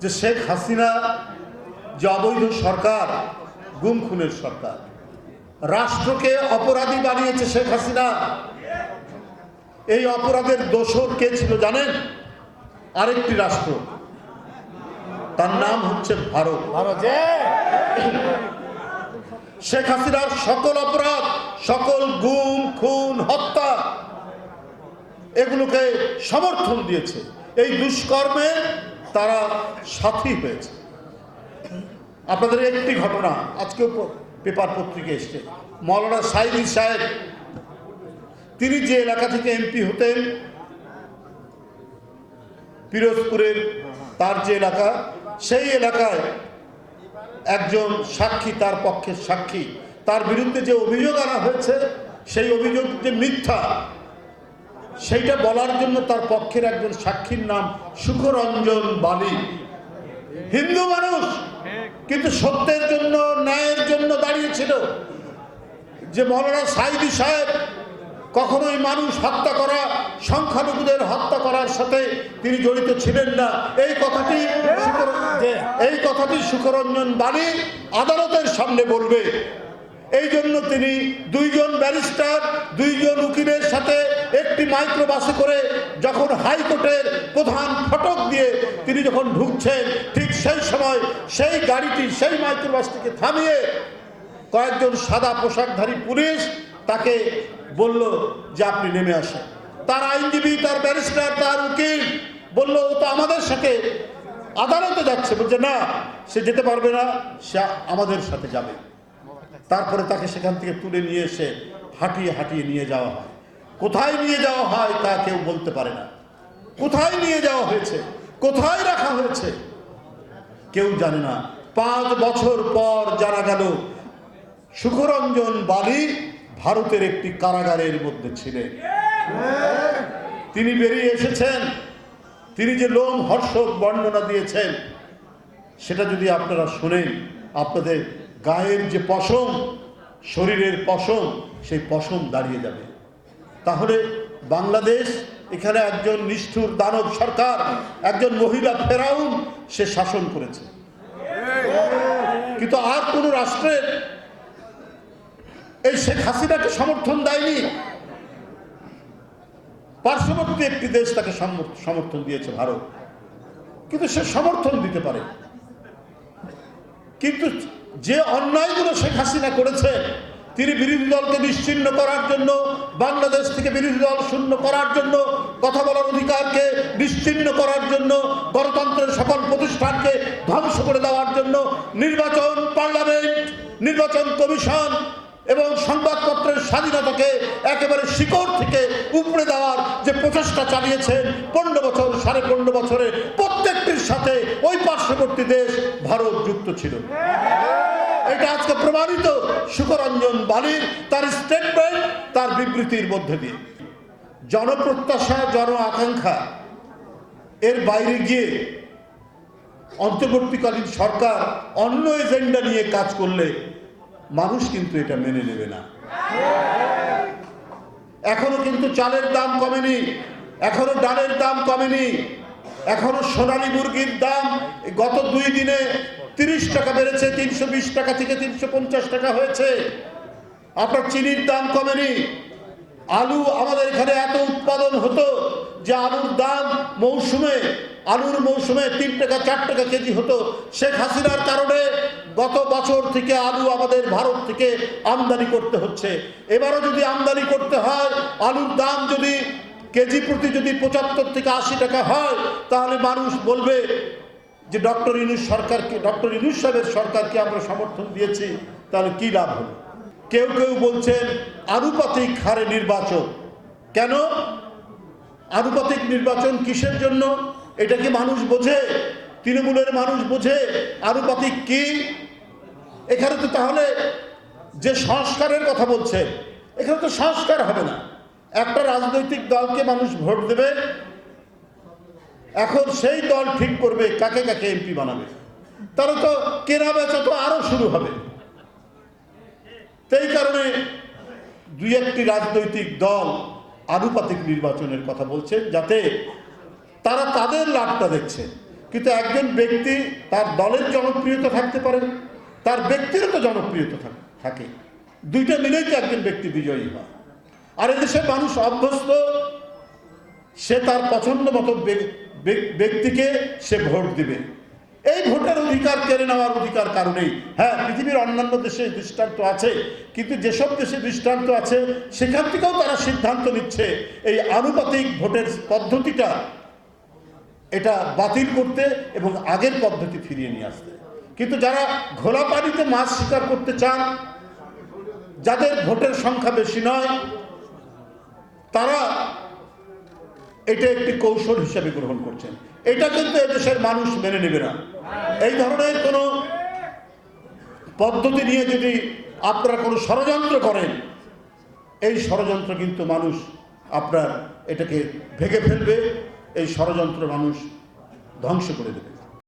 যে শেখ হাসিনা যে অবৈধ সরকার গুম খুনের সরকার রাষ্ট্রকে অপরাধী বানিয়েছে শেখ হাসিনা। এই অপরাধের দোষর কে ছিল জানেন? আরেকটি রাষ্ট্র। তার নাম হচ্ছে ভারত। ভারতে? শেখ হাসিনার সকল অপরাধ সকল গুম খুন হত্যা এগুলোকে সমর্থন দিয়েছে। এই দুষ্কর্মে তারা সাথী হয়েছে। আপনাদের একটি ঘটনা, আজকেও পেপার পত্রিকা এসছে। মৌলানা সাইদি সাহেব, তিনি যে এলাকা থেকে এমপি হতেন, পিরোজপুরের তার যে এলাকা, সেই এলাকায় একজন সাক্ষী, তার পক্ষের সাক্ষী, তার বিরুদ্ধে যে অভিযোগ আনা হয়েছে, সেই অভিযোগ যে মিথ্যা সেইটা বলার জন্য তার পক্ষের একজন সাক্ষীর নাম সুখরঞ্জন বালি। হিন্দু মানুষ, কিন্তু সত্যের জন্য, ন্যায়ের জন্য দাঁড়িয়েছিল। যে মৌলানা সাইদি সাহেব কখনোই মানুষ হত্যা করা, সংখ্যালঘুদের হত্যা করার সাথে তিনি জড়িত ছিলেন না। এই কথাটি এই কথাটি সুখরঞ্জন বাণী আদালতের সামনে বলবে। এই জন্য তিনি দুইজন ব্যারিস্টার, দুইজন উকিলের সাথে একটি মাইক্রোবাসে করে যখন হাইকোর্টের প্রধান ফটক দিয়ে তিনি যখন ঢুকছেন, ঠিক সেই সময় সেই গাড়িটি, সেই মাইক্রোবাসটিকে থামিয়ে কয়েকজন সাদা পোশাকধারী পুলিশ তাকে বলল যে আপনি নেমে আসেন। তার আইনজীবী, তার ব্যারিস্টার, তার উকিল বলল, ও তো আমাদের সাথে আদালতে যাচ্ছে। বলছে, না, সে যেতে পারবে না, সে আমাদের সাথে যাবে। তারপরে তাকে সেখান থেকে তুলে নিয়ে এসে হাঁটিয়ে হাঁটিয়ে নিয়ে যাওয়া হয়। কোথায় নিয়ে যাওয়া হয় তা কেউ বলতে পারে না। কোথায় নিয়ে যাওয়া হয়েছে? কোথায় রাখা হয়েছে? কেউ জানে না। পাঁচ বছর পর জানা গেল, সুখরঞ্জন বালি ভারতের একটি কারাগারের মধ্যে ছিলেন। তিনি বেরিয়ে এসেছেন। তিনি যে লোম হর্ষক বর্ণনা দিয়েছেন, সেটা যদি আপনারা শোনেন, আপনাদের গায়ের যে পশম, শরীরের পশম, সেই পশম দাঁড়িয়ে যাবে। তাহলে বাংলাদেশ এখানে একজন নিষ্ঠুর দানব সরকার, একজন মহিলা ফেরাউন, সে শাসন করেছে। কিন্তু আর কোন রাষ্ট্রের এই শেখ হাসিনাকে সমর্থন দেয়নি। পার্শ্ববর্তী একটি দেশ তাকে সমর- সমর্থন দিয়েছে ভারত। কিন্তু সে সমর্থন দিতে পারে। কিন্তু যে অন্যায়গুলো শেখ হাসিনা করেছে, তিনি বিরোধী দলকে নিশ্চিন্ন করার জন্য, বাংলাদেশ থেকে বিরোধী দল শূন্য করার জন্য, কথা বলার অধিকারকে নিশ্চিন্ন করার জন্য, গণতন্ত্রের সকল প্রতিষ্ঠানকে ধ্বংস করে দেওয়ার জন্য, নির্বাচন পার্লামেন্ট, নির্বাচন কমিশন এবং সংবাদপত্রের স্বাধীনতাকে একেবারে শিকড় থেকে উপড়ে দেওয়ার যে প্রচেষ্টা চালিয়েছেন পনেরো বছর, সাড়ে পনেরো বছরে প্রত্যেকটির সাথে ওই পার্শ্ববর্তী দেশ ভারত যুক্ত ছিল। এটা আজকে প্রমাণিত সুকরঞ্জন বালির তার স্টেটমেন্ট তার বিবৃতির মধ্যে দিয়ে। জনপ্রত্যাশা, জন আকাঙ্ক্ষা এর বাইরে গিয়ে অন্তর্বর্তীকালীন সরকার অন্য এজেন্ডা নিয়ে কাজ করলে মানুষ কিন্তু এটা মেনে নেবে না। এখনও কিন্তু চালের দাম কমেনি, এখনও ডালের দাম কমেনি এখনও সোনালি মুরগির দাম গত দুই দিনে তিরিশ টাকা বেড়েছে, তিনশো বিশ টাকা থেকে তিনশো পঞ্চাশ টাকা হয়েছে। আপনার চিনির দাম কমেনি। আলু আমাদের এখানে এত উৎপাদন হতো যে আলুর দাম মৌসুমে, আলুর মৌসুমে তিন টাকা, চার টাকা কেজি হতো। শেখ হাসিনার কারণে গত বছর থেকে আলু আমাদের ভারত থেকে আমদানি করতে হচ্ছে। এবারও যদি আমদানি করতে হয়, আলুর দাম যদি কেজি প্রতি যদি পঁচাত্তর থেকে আশি টাকা হয়, তাহলে মানুষ বলবে যে ডক্টর ইনুস সরকারকে, ডক্টর ইনুস সাহেবের সরকারকে আমরা সমর্থন দিয়েছি, তাহলে কি লাভ হলো কেউ কেউ বলছেন আনুপাতিক হারে নির্বাচন। কেন? আনুপাতিক নির্বাচন কিসের জন্য? এটা কি মানুষ বোঝে? তৃণমূলের মানুষ বোঝে? আনুপাতিক কি? এখানে তো তাহলে যে সংস্কারের কথা বলছে এখানে তো সংস্কার হবে না। একটা রাজনৈতিক দলকে মানুষ ভোট দেবে, এখন সেই দল ঠিক করবে, কাকে কাকে এমপি বানাবে। তাহলে তো কেনা বেচা তো আরও শুরু হবে। সেই কারণে দুই একটি রাজনৈতিক দল আনুপাতিক নির্বাচনের কথা বলছেন, যাতে তারা তাদের লাভটা দেখছে। কিন্তু একজন ব্যক্তি তার দলের জনপ্রিয়তা থাকতে পারে, তার ব্যক্তিরও তো জনপ্রিয়তা থাকে। দুইটা মিলেই তো একজন ব্যক্তি বিজয়ী হয়। আর এদেশের মানুষ অভ্যস্ত, সে তার পছন্দ মতো ব্যক- ব্যক- ব্যক্তিকে সে ভোট দিবে। এই ভোটের অধিকার কেড়ে নেওয়ার অধিকার কারণেই হ্যাঁ পৃথিবীর অন্যান্য দেশে দৃষ্টান্ত আছে, কিন্তু যেসব দেশে দৃষ্টান্ত আছে, সেখান থেকেও তারা সিদ্ধান্ত নিচ্ছে এই আনুপাতিক ভোটের পদ্ধতিটা, এটা বাতিল করতে এবং আগের পদ্ধতি ফিরিয়ে নিয়ে আসতে। কিন্তু যারা ঘোলা পানিতে মাছ শিকার করতে চান, যাদের ভোটের সংখ্যা বেশি নয় তারা এটা একটি কৌশল হিসেবে গ্রহণ করছেন। এটা কিন্তু এদেশের মানুষ মেনে নেবে না। এই ধরনের কোনো পদ্ধতি নিয়ে যদি আপনারা কোনো ষড়যন্ত্র করেন, এই ষড়যন্ত্র কিন্তু মানুষ আপনার এটাকে ভেঙে ফেলবে, এই ষড়যন্ত্র মানুষ ধ্বংস করে দেবে।